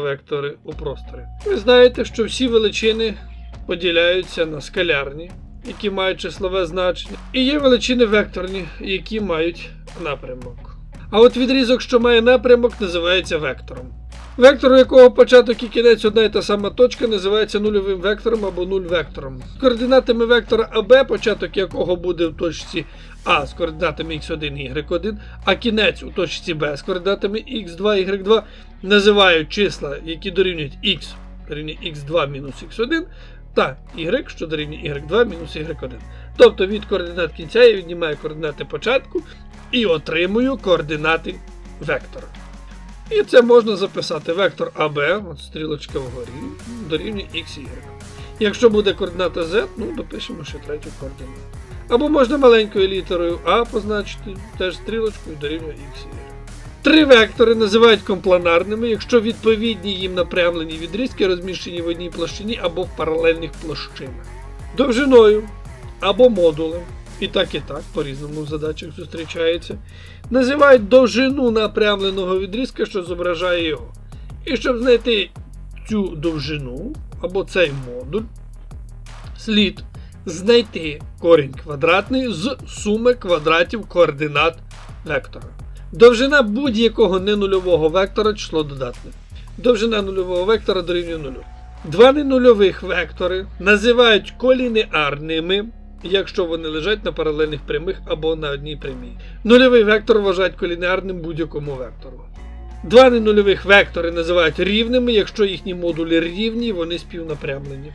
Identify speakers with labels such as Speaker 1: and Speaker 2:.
Speaker 1: вектори у просторі. Ви знаєте, що всі величини поділяються на скалярні, які мають числове значення, і є величини векторні, які мають напрямок. А от відрізок, що має напрямок, називається вектором. Вектор, у якого початок і кінець одна і та сама точка, називається нульовим вектором або нуль-вектором. З координатами вектора АБ, початок якого буде в точці А з координатами x1 і y1, а кінець у точці Б з координатами x2 і y2 називають числа, які дорівнюють x дорівнює x2 мінус x1, та y, що дорівнює y2 мінус y1. Тобто від координат кінця я віднімаю координати початку і отримую координати вектора. І це можна записати вектор АБ, от стрілочка вгорі, дорівнює x, y. Якщо буде координата z, ну допишемо ще третю координату. Або можна маленькою літерою А позначити, теж стрілочкою дорівнює x, y. Три вектори називають компланарними, якщо відповідні їм напрямлені відрізки розміщені в одній площині або в паралельних площинах. Довжиною або модулем, і так і так, по-різному в задачах зустрічається, називають довжину напрямленого відрізка, що зображає його. І щоб знайти цю довжину або цей модуль, слід знайти корінь квадратний з суми квадратів координат вектора. Довжина будь-якого ненульового вектора число додатне. Довжина нульового вектора дорівнює нулю. Два ненульових вектори називають колінеарними, якщо вони лежать на паралельних прямих або на одній прямій. Нульовий вектор вважають колінеарним будь-якому вектору. Два ненульових вектори називають рівними, якщо їхні модулі рівні, вони співнапрямлені.